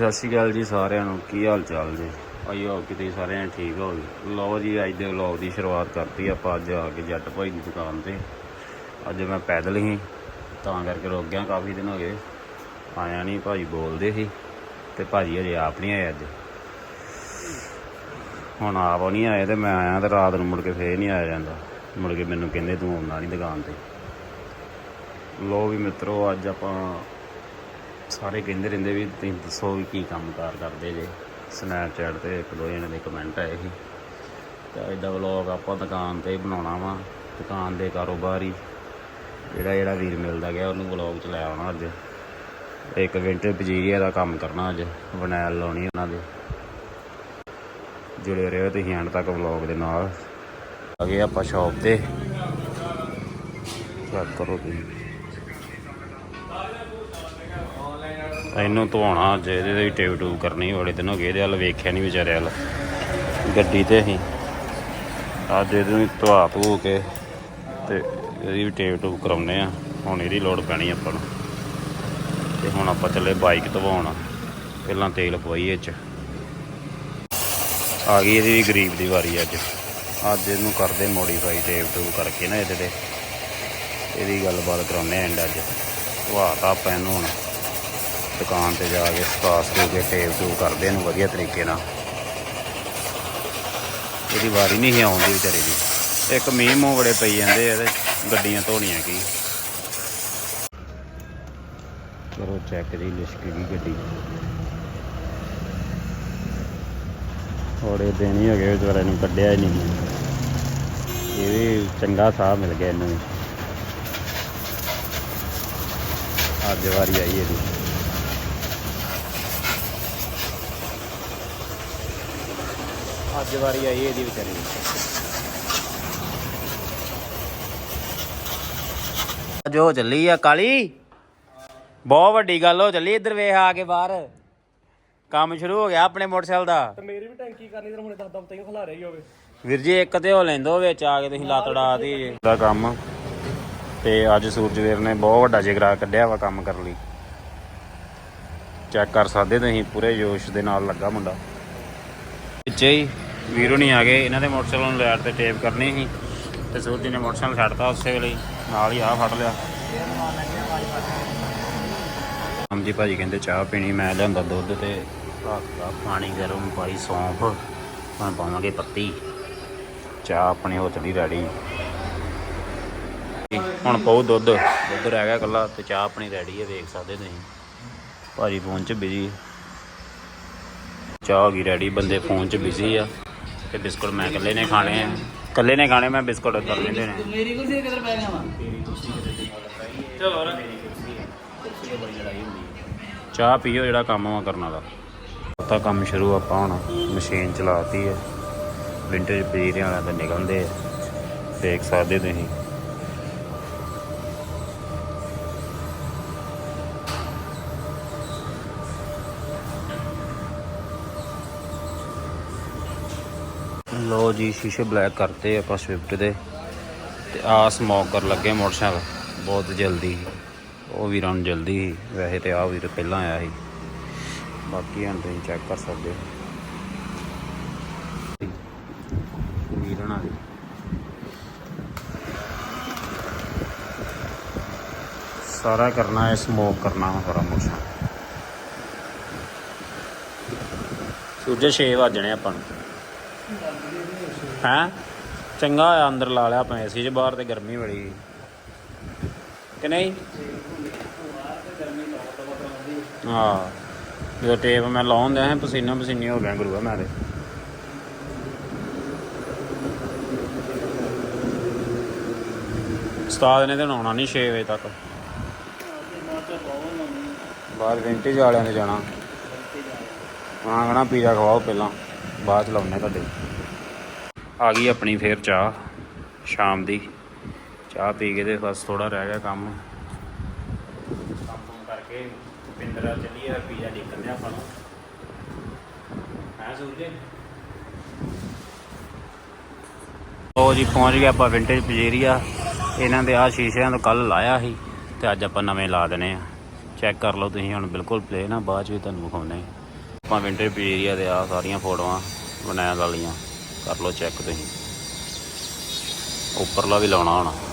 ਸਤਿ ਸ਼੍ਰੀ ਅਕਾਲ ਜੀ ਸਾਰਿਆਂ ਨੂੰ। ਕੀ ਹਾਲ ਚਾਲ ਜੀ? ਆਈ ਹੋ ਕਿਤੇ ਸਾਰਿਆਂ ਠੀਕ ਹੋ ਗਏ ਲਓ ਜੀ, ਅੱਜ ਦੇ ਵਲੌਗ ਦੀ ਸ਼ੁਰੂਆਤ ਕਰਤੀ ਆਪਾਂ ਅੱਜ ਆ ਕੇ ਜੱਟ ਭਾਈ ਦੀ ਦੁਕਾਨ ਤੇ। ਅੱਜ ਮੈਂ ਪੈਦਲ ਹੀ, ਤਾਂ ਕਰਕੇ ਰੁਕ ਗਿਆ, ਕਾਫੀ ਦਿਨ ਹੋ ਗਏ। ਆਇਆ ਨਹੀਂ ਭਾਜੀ ਬੋਲਦੇ ਸੀ, ਤੇ ਭਾਜੀ ਹਜੇ ਆਪ ਨਹੀਂ ਆਏ ਅੱਜ। ਹੁਣ ਆਪ ਨਹੀਂ ਆਏ ਤੇ ਮੈਂ ਆਇਆ ਤੇ ਰਾਤ ਨੂੰ ਮੁੜ ਕੇ ਫੇਰ ਨਹੀਂ ਆਇਆ ਜਾਂਦਾ। ਮੁੜ ਕੇ ਮੈਨੂੰ ਕਹਿੰਦੇ ਤੂੰ ਆਉਣਾ ਨਹੀਂ ਦੁਕਾਨ ਤੇ। ਲੋ ਵੀ ਮਿੱਤਰੋ, ਅੱਜ ਆਪਾਂ ਸਾਰੇ ਕਹਿੰਦੇ ਰਹਿੰਦੇ ਵੀ ਤੁਸੀਂ ਦੱਸੋ ਵੀ ਕੀ ਕੰਮਕਾਰ ਕਰਦੇ ਜੇ। ਸਨੈਪਚੈਟ ਤੇ ਇੱਕ ਦੋ ਜਣੇ ਦੇ ਕਮੈਂਟ ਆਏ ਸੀ। ਤਾਂ ਐਡਾ ਵਲੌਗ ਆਪਾਂ ਦੁਕਾਨ ਤੇ ਹੀ ਬਣਾਉਣਾ ਵਾ, ਦੁਕਾਨ ਦੇ ਕਾਰੋਬਾਰੀ। ਜਿਹੜਾ ਜਿਹੜਾ ਵੀਰ ਮਿਲਦਾ ਗਿਆ, ਉਹਨੂੰ ਵਲੌਗ ਚ ਲੈ ਆਉਣਾ ਅੱਜ। ਇੱਕ ਵਿੰਟਰ ਪਜੀਰੀਆ ਦਾ ਕੰਮ ਕਰਨਾ ਅੱਜ ਬਨੈਲ ਲਾਉਣੀ ਉਹਨਾਂ ਦੇ। ਜੁੜੇ ਰਹੋ ਤੁਸੀਂ ਐਂਡ ਤੱਕ ਵਲੌਗ ਦੇ ਨਾਲ। ਆ ਗਏ ਆਪਾਂ ਸ਼ਾਪ ਤੇ। ਚੈੱਕ ਕਰੋ ਤੁਸੀਂ। ਇਹਨੂੰ ਧਵਾਉਣਾ ਅੱਜ, ਇਹਦੇ ਤੇ ਟੇਪ ਟੂਬ ਕਰਨੀ ਵਾਲੇ ਦਿਨ ਹੋ ਗਏ ਇਹਦੇ ਵੱਲ ਵੇਖਿਆ ਨਹੀਂ ਵਿਚਾਰੇ ਵੱਲ। ਗੱਡੀ ਤੇ ਅਸੀਂ ਅੱਜ ਇਹਨੂੰ ਵੀ ਧਵਾ ਧੂ ਕੇ ਤੇ ਇਹਦੀ ਵੀ ਟੇਪ ਟੂਬ ਕਰਾਉਨੇ ਆ। ਹੁਣ ਇਹਦੀ ਲੋੜ ਪੈਣੀ ਆਪਾਂ ਨੂੰ। ਤੇ ਹੁਣ ਆਪਾਂ ਚੱਲੇ ਬਾਈਕ ਧਵਾਉਣ। ਪਹਿਲਾਂ ਤੇਲ ਪਵਾਈਏ ਇਹ ਚ। ਆ ਗਈ ਇਹਦੀ ਵੀ ਗਰੀਬ ਦੀ ਵਾਰੀ ਅੱਜ। ਅੱਜ ਇਹਨੂੰ ਕਰਦੇ ਮੋਡੀਫਾਈ ਟੇਪ ਟੂਪ ਕਰਕੇ ਨਾ ਇਹਦੇ ਤੇ। ਇਹਦੀ ਗੱਲਬਾਤ ਕਰਾਉਨੇ ਆ ਐਂਡ ਅੱਜ। ਧਵਾ ਤਾਂ ਆਪਾਂ ਇਹਨੂੰ ਹੁਣ। ਦੁਕਾਨ ਤੇ ਜਾ ਕੇ ਸਪਾਸ ਦੇ ਕੇ ਟੇਪ ਟੂ ਕਰਦੇ ਇਹਨੂੰ ਵਧੀਆ ਤਰੀਕੇ ਨਾਲ। ਇਹਦੀ ਵਾਰੀ ਨਹੀਂ ਸੀ ਆਉਂਦੀ ਵਿਚਾਰੇ ਦੀ। ਇੱਕ ਮੀਂਹ ਮੂੰਹ ਬੜੇ ਪਈ ਜਾਂਦੇ ਆ ਤੇ ਗੱਡੀਆਂ ਧੋਣੀਆਂ ਕੀ। ਕਰੋ ਚੈੱਕ ਜੀ, ਲਿਸ਼ਕ ਗਈ ਗੱਡੀ। ਥੋੜੇ ਦਿਨ ਹੀ ਹੋ ਗਏ ਵਿਚਾਰੇ ਨੂੰ ਕੱਢਿਆ ਹੀ ਨਹੀਂ। ਇਹ ਵੀ ਚੰਗਾ ਸਾਹ ਮਿਲ ਗਿਆ ਇਹਨੂੰ ਅੱਜ ਵਾਰੀ ਆਈ ਇਹਦੀ। ਅੱਜ ਵਾਰੀ ਆਈ ਇਹਦੀ ਵਿਚਾਰੀ ਜੋ ਚੱਲੀ ਆ ਕਾਲੀ। ਬਹੁਤ ਵੱਡੀ ਗੱਲ ਹੋ ਚੱਲੀ ਇੱਧਰ ਵੇਖ ਆ ਕੇ ਬਾਹਰ। ਕੰਮ ਸ਼ੁਰੂ ਹੋ ਗਿਆ ਆਪਣੇ ਮੋਟਰਸਾਈਕਲ ਦਾ। ਤੇ ਮੇਰੀ ਵੀ ਟੈਂਕੀ ਕਰਨੀ ਤੇ ਹੁਣ ਦਸ ਦਮ ਤੈਨੂੰ ਖਿਲਾ ਰਹੀ ਹੋਵੇ। ਵੀਰ ਜੀ ਇੱਕ ਤੇ ਹੋ ਲੈਂਦੋ ਵਿੱਚ ਆ ਕੇ ਤੁਸੀਂ ਲੱਤ ਉਡਾ ਦੀ। ਜੇ ਦਾ ਕੰਮ। ਤੇ ਅੱਜ ਸੂਰਜਵੀਰ ਨੇ ਬਹੁਤ ਵੱਡਾ ਜਿਗਰਾ ਕੱਢਿਆ ਵਾ ਕੰਮ ਕਰਨ ਲਈ। ਚੈੱਕ ਕਰ ਸਕਦੇ ਤੁਸੀਂ ਪੂਰੇ ਜੋਸ਼ ਦੇ ਨਾਲ ਲੱਗਾ ਮੁੰਡਾ। ਪਿੱਛੇ ਹੀ ਵੀਰੋ ਨਹੀਂ ਆ ਗਏ, ਇਹਨਾਂ ਦੇ ਮੋਟਰਸਾਈਕਲ ਨੂੰ ਲੈਟ ਤੇ ਟੇਪ ਕਰਨੀ ਸੀ ਤੇ ਸੂਰਜ ਨੇ ਮੋਟਰਸਾਈਕਲ ਛੱਡਤਾ ਉਸੇ ਵੇਲੇ ਨਾਲ ਹੀ ਆ ਫੜ ਲਿਆ। ਹਮ ਜੀ ਭਾਜੀ ਕਹਿੰਦੇ ਚਾਹ ਪੀਣੀ, ਮੈਂ ਲਿਆਂਦਾ ਦੁੱਧ ਤੇ ਆਹ ਪਾਣੀ ਗਰਮ ਪਾਈ ਸੌਂਫ, ਹੁਣ ਪਾਵਾਂਗੇ ਪੱਤੀ। ਚਾਹ ਆਪਣੀ ਹੋ ਚਲੀ ਰੈਡੀ। ਹੁਣ ਪਾਉ ਦੁੱਧ ਦੁੱਧ ਰਹਿ ਗਿਆ ਕੱਲਾ ਤੇ ਚਾਹ ਆਪਣੀ ਰੈਡੀ ਹੈ, ਵੇਖ ਸਕਦੇ ਤੁਸੀਂ। ਭਾਜੀ ਫੋਨ 'ਚ ਬਿਜ਼ੀ ਚਾਹ ਹੋ ਗਈ ਰੈਡੀ ਬੰਦੇ ਫੋਨ 'ਚ ਬਿਜ਼ੀ ਆ ਤੇ ਬਿਸਕੁਟ ਮੈਂ ਇਕੱਲੇ ਨੇ ਖਾਣੇ ਆ। ਇਕੱਲੇ ਨੇ ਖਾਣੇ ਮੈਂ ਬਿਸਕੁਟ ਕਰ ਲੈਂਦੇ ਨੇ। ਮੇਰੀ ਕੁਰਸੀ ਕਿੱਧਰ ਪੈ ਗਿਆ ਵਾ ਚਾਹ ਪੀਓ ਜਿਹੜਾ ਕੰਮ ਆ ਕਰਨ ਵਾਲਾ। ਤਾਂ ਕੰਮ ਸ਼ੁਰੂ ਆਪਾਂ ਹੁਣ ਮਸ਼ੀਨ ਚਲਾਤੀ ਹੈ ਵਿੰਟੇਜ ਪੀਰੀਆਂ ਵਾਲਾ ਤਾਂ ਨਿਕਲਦੇ ਆ। ਦੇਖ ਸਕਦੇ ਤੁਸੀਂ। ਲੋ ਜੀ, ਸ਼ੀਸ਼ੇ ਬਲੈਕ ਕਰਤੇ ਆਪਾਂ ਸਵਿਫਟ ਦੇ। ਤੇ ਆ ਸਮੋਕ ਕਰ ਲੱਗੇ ਮੋਟਰਸਾਈਕਲ। ਬਹੁਤ ਜਲਦੀ। ਉਹ ਵੀਰਾਂ ਨੂੰ ਜਲਦੀ ਸੀ। ਵੈਸੇ ਤੇ ਆ ਵੀਰ ਪਹਿਲਾਂ ਆਇਆ ਸੀ। ਬਾਕੀ ਹੁਣ ਤੁਸੀਂ ਚੈੱਕ ਕਰ ਸਕਦੇ ਹੋ। ਵੀਰਾਂ ਆ ਗਈ ਸਾਰਾ ਕਰਨਾ ਹੈ ਸਮੋਕ ਕਰਨਾ ਵਾ ਸਾਰਾ ਮੋਟਰਸਾਈਕਲ। ਸੂਰਜ 6 ਵਜਣੇ ਆਪਾਂ ਨੂੰ। ਹੈਂ? ਚੰਗਾ ਹੋਇਆ ਅੰਦਰ ਲਾ ਲਿਆ ਆਪਾਂ ਏਸੀ 'ਚ, ਬਾਹਰ ਤੇ ਗਰਮੀ ਬੜੀ। ਸੀ। ਕਿ ਨਹੀਂ? ਹਾਂ। ਜਦੋਂ ਟੇਪ ਮੈਂ ਲਾਉਣ ਦਿਆ ਪਸੀਨਾ ਪਸੀਨੀ ਹੋ ਗਿਆ ਗੁਰੂਆ ਮੈਂ ਤੇ। ਉਸਤਾਦ ਨੇ ਤਾਂ ਆਉਣਾ ਨਹੀਂ 6 ਵਜੇ ਤੱਕ। ਬਾਹਰ ਵਿੰਟੇਜ ਵਾਲਿਆਂ ਨੇ ਜਾਣਾ। ਹਾਂ ਕਹਣਾ ਪੀਜ਼ਾ ਖਵਾਓ ਪਹਿਲਾਂ। ਬਾਅਦ ਚ ਲਾਉਣੇ ਤੁਹਾਡੇ। ਆ ਗਈ ਆਪਣੀ ਫੇਰ ਚਾਹ, ਸ਼ਾਮ ਦੀ। ਚਾਹ ਪੀ ਕੇ ਤੇ ਬਸ ਥੋੜਾ ਰਹਿ ਗਿਆ ਕੰਮ। ਕੰਮ ਕਰਕੇ ਭੁਪਿੰਦਰ ਚੱਲੀਏ ਪੀਜ਼ਾ ਦੇਖਣ ਆਪਾਂ ਨੂੰ। ਹੈ ਸੂਰਜ? ਉਹ ਜੀ, ਪਹੁੰਚ ਗਏ ਆਪਾਂ ਵਿੰਟੇਜ ਪਜੇਰੀਆ। ਇਹਨਾਂ ਦੇ ਆ ਸ਼ੀਸ਼ਿਆਂ ਤੋਂ ਕੱਲ ਲਾਇਆ ਸੀ, ਤੇ ਅੱਜ ਆਪਾਂ ਨਵੇਂ ਲਾ ਦਨੇ ਆ। ਚੈੱਕ ਕਰ ਲਓ ਤੁਸੀਂ ਹੁਣ, ਬਿਲਕੁਲ ਪਲੇਨ ਆ, ਬਾਅਦ ਚ ਵੀ ਤੁਹਾਨੂੰ ਵਿਖਾਉਨੇ ਆ। ਆਪਾਂ ਵਿੰਟਰ ਪੀਰੀਆ ਦੇ ਆ, ਸਾਰੀਆਂ ਫੋਟੋਆਂ ਬਣਾਇਆ ਵਾਲੀਆਂ ਕਰ ਲਓ ਚੈੱਕ ਤੁਸੀਂ। ਉੱਪਰਲਾ ਵੀ ਲਾਉਣਾ ਹੁਣ।